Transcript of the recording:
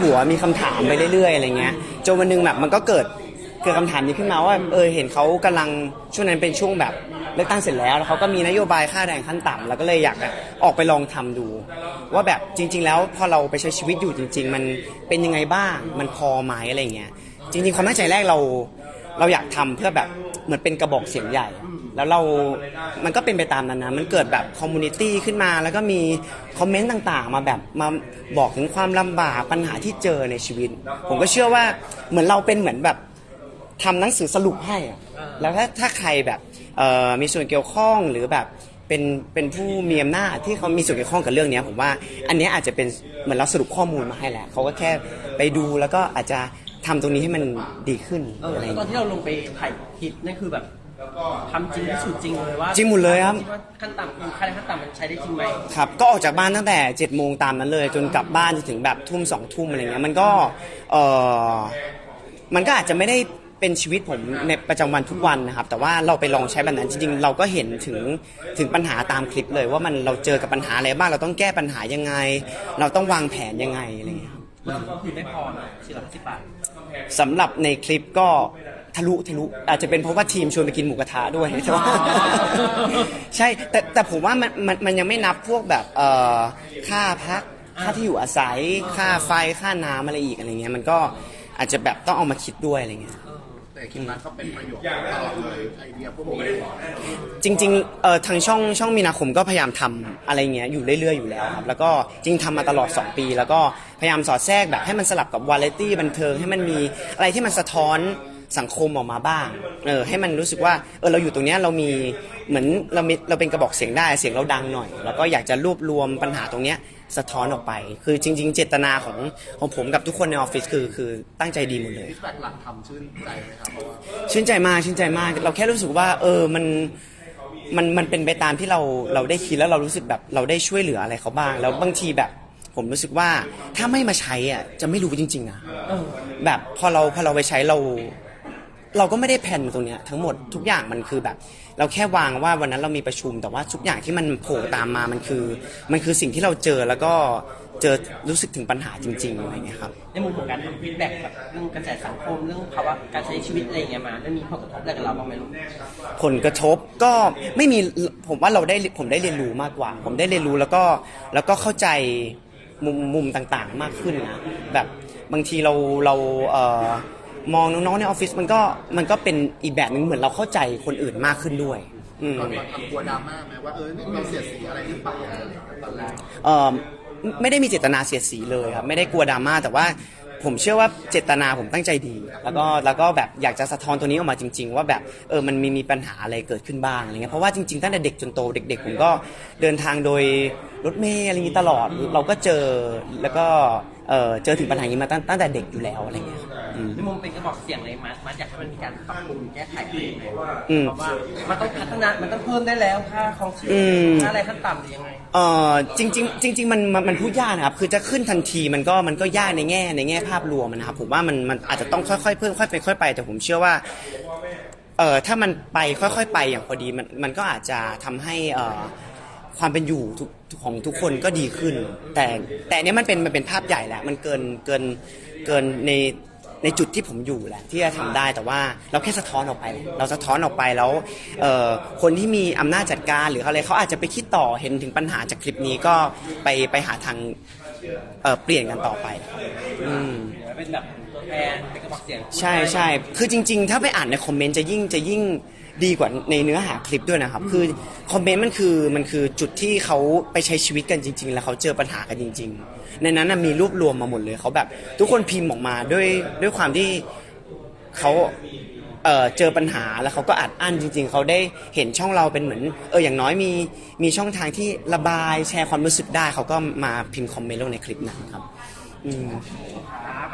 หัวมีคำถามไปเรื่อยๆอะไรเงี้ยจนวันหนึงแบบมันก็เกิดเกิดคำถามนี้ขึ้นมาว่าเออเห็นเขากำลังช่วงนั้นเป็นช่วงแบบเลือกตั้งเสร็จแล้วแล้วเขาก็มีนโยบายค่าแรงขั้นต่ำแล้วก็เลยอยากจะออกไปลองทำดู ว่าแบบจริง ๆ แล้วพอเราไปใช้ชีวิตอยู่จริง ๆ มันเป็นยังไงบ้างมันพอไหมอะไรเงี้ยจริงๆความตั้งใจแรกเราเราอยากทำเพื่อแบบเหมือนเป็นกระบอกเสียงใหญ่ แล้วเรา มันก็เป็นไปตามนั้นนะ มันเกิดแบบคอมมูนิตี้ขึ้นมา แล้วก็มีคอมเมนต์ต่างๆ มาแบบมาบอกถึงความลำบากปัญหาที่เจอในชีวิต ผมก็เชื่อว่าเหมือนเราเป็นเหมือนแบบทำหนังสือสรุปให้อะแล้วถ้าถ้าใครแบบเอ่อมีส่วนเกี่ยวข้องหรือแบบเป็นเป็นผู้มีอำนาจที่เขามีส่วนเกี่ยวข้องกับเรื่องเนี้ยผมว่าอันเนี้ยอาจจะเป็นเหมือนเราสรุปข้อมูลมาให้แหละเขาก็แค่ไปดูแล้วก็อาจจะทำตรงนี้ให้มันดีขึ้นเอออะไรอย่างตอนเงี้ยที่เราลงไปถ่ายคลิปนั่นคือแบบ ทำจริงพิสูจน์จริงเลยว่าจริงหมดเลยครับ ดว่าขั้นต่ำคือค่าแรงขั้นต่ำมันใช้ได้จริงไหมครับก็ออกจากบ้านตั้งแต่7จ็ดโมงตามนั้นเลย จนกลับบ้านจนถึงแบบทุ่มสองทุ่มอะไรเงี้ยมันก็เออมันก็อาจจะไม่ได้เป็นชีวิตผมในประจำวันทุกวันนะครับ แต่ว่าเราไปลองใช้แบบนั้นจริงๆ เราก็เห็นถึงถึงปัญหาตามคลิปเลยว่ามันเราเจอกับปัญหาอะไรบ้างเราต้องแก้ปัญหายังไง เราต้องวางแผนยังไงอะไรเงี้ยครับ แล้วก็คือไม่พอนะสี่ร้อยสิบบาทสำหรับในคลิปก็ ทะลุทะลุอาจจะเป็นเพราะว่าทีมชวนไปกินหมูกระทะด้วยใช่ไหมใช่แต่แต่ผมว่ามันมันมันยังไม่นับพวกแบบเอ่อค่าพักค่าที่อยู่อาศัยค่าไฟค่าน้ำอะไรอีกอะไรเงี้ยมันก็อาจจะแบบต้องเอามาคิดด้วยอะไรเงี้ยแต่คลิปนั้นก็เป็นประโยชน์ตลอดเลยไอเดียพวกนี้จริงๆเอ่อทางช่องช่องมีนาคมก็พยายามทำอะไรเงี้ยอยู่เรื่อยๆอยู่แล้วครับแล้วก็จริงทำมาตลอด 2 ปี แล้วก็พยายามสอดแทรกแบบให้มันสลับกับวาไรตี้บันเทิงให้มันมีอะไรที่มันสะท้อน สังคมออกมาบ้าง เออ ให้มันรู้สึกว่า เออ เราอยู่ตรงเนี้ยเรามี เหมือนเรามีเราเป็นกระบอกเสียงได้ เสียงเราดังหน่อย แล้วก็อยากจะรวบรวมปัญหาตรงเนี้ยสะท้อนออกไป คือจริง ๆ เจตนาของของผมกับทุกคนในออฟฟิศคือ คือตั้งใจดีหมดเลยฟีดแบ็กหลังทำชื่นใจไหมครับเพราะว่าชื่นใจมาก ชื่นใจมาก เราแค่รู้สึกว่า เออ มัน มัน มันเป็นไปตามที่เรา เราได้คิดแล้วเรารู้สึกแบบ เราได้ช่วยเหลืออะไรเขาบ้าง แล้วบางทีแบบ ผมรู้สึกว่า ถ้าไม่มาใช้อะ จะไม่รู้จริงๆนะเออแบบ พอเรา พอเราไปใช้เรา เราก็ไม่ได้แผนตรงเนี้ยทั้งหมดทุกอย่างมันคือแบบ เราแค่วางว่าวันนั้นเรามีประชุม แต่ว่าทุกอย่างที่มันโผล่ตามมามันคือ มันคือสิ่งที่เราเจอแล้วก็เจอรู้สึกถึงปัญหาจริงๆอะไรเงี้ยครับในมุมของการทำฟีดแบ็กแบบเรื่องกระแสสังคมเรื่องภาวะการใช้ชีวิตอะไรอย่างเงี้ยมามันมีผลกระทบอะไรกับเราบ้างไหมลูกผลกระทบก็ไม่มีผมว่าเราได้ผมได้เรียนรู้มากกว่า ผมได้เรียนรู้แล้วก็แล้วก็เข้าใจมุมมุมต่างๆมากขึ้นนะแบบบางทีเราเราเอ่อ มองน้องๆในออฟฟิศมันก็มันก็เป็นอีกแบบนึงเหมือนเราเข้าใจคนอื่นมากขึ้นด้วยอืมก่อนมาทำกลัวดราม่าไหมว่าเออนี่เราเสียดสีอะไรหรือเปล่าตอนแรก เอ่อไม่ได้มีเจตนาเสียดสีเลยครับไม่ได้กลัวดราม่าแต่ว่าผมเชื่อว่าเจตนาผมตั้งใจดี แล้วก็แล้วก็แบบอยากจะสะท้อนตัวนี้ออกมาจริง ๆ ว่าแบบเออมันมีมีปัญหาอะไรเกิดขึ้นบ้างอะไรเงี้ยเพราะว่าจริงๆตั้งแต่เด็กจนโตเด็ก ๆ ผมก็เดินทางโดยรถเมล์อะไรอย่างนี้ตลอดเราก็เจอแล้วก็เออเจอถึงปัญหานี้มาตั้งตั้งแต่เด็กอยู่แล้วอะไรเงี้ยครับอืม ในมุมเป็นกระบอกเสียงเลยมามาอยากให้มันมีการปรับปรุงแก้ไขอะไรยังไงอืม เพราะว่ามันต้องพัฒนา มันต้องเพิ่มได้แล้วค่าของชีพอืม ค่าอะไรขั้นต่ำหรือยังไง เออจริงๆจริง ๆ มันมันมันพูดยากนะครับคือจะขึ้นทันทีมันก็มันก็ยากในแง่ในแง่ภาพรวมนะครับผมว่ามันมันอาจจะต้องค่อยๆเพิ่มค่อยไปค่อยไปแต่ผมเชื่อว่าเออถ้ามันไปค่อยๆไปอย่างพอดีมันมันก็อาจจะทำให้เออความเป็นอยู่ทุกของทุกคนก็ดีขึ้น แต่แต่อันเนี้ยมันเป็นมันเป็นภาพใหญ่แหละมันเกินเกินเกินใน ในจุดที่ผมอยู่แหละที่จะทำได้แต่ว่าเราแค่สะท้อนออกไป เราสะท้อนออกไปแล้วเอ่อคนที่มีอำนาจจัดการหรืออะไรเขาอาจจะไปคิดต่อเห็นถึงปัญหาจากคลิปนี้ก็ไปไปหาทางเอ่อเปลี่ยนกันต่อไปอืม เป็นแบบตัวแทนเป็นกระบอกเสียงใช่ใช่คือจริง ๆ ถ้าไปอ่านในคอมเมนต์จะยิ่งจะยิ่งดีกว่าในเนื้อหาคลิปด้วยนะครับ คือคอมเมนต์มันคือมันคือจุดที่เขาไปใช้ชีวิตกันจริง ๆ แล้วเขาเจอปัญหากันจริง ๆ ในนั้นนะมีรวบรวมมาหมดเลยเขาแบบ ทุกคนพิมพ์ออกมาด้วยด้วยความที่เขาเอ่อเจอปัญหาแล้วเขาก็อัดอั้นจริง ๆ เขาได้เห็นช่องเราเป็นเหมือน เอออย่างน้อยมีมีช่องทางที่ระบายแชร์ความรู้สึกได้เขาก็มาพิมพ์คอมเมนต์ลงในคลิปนั้นครับอืมครับ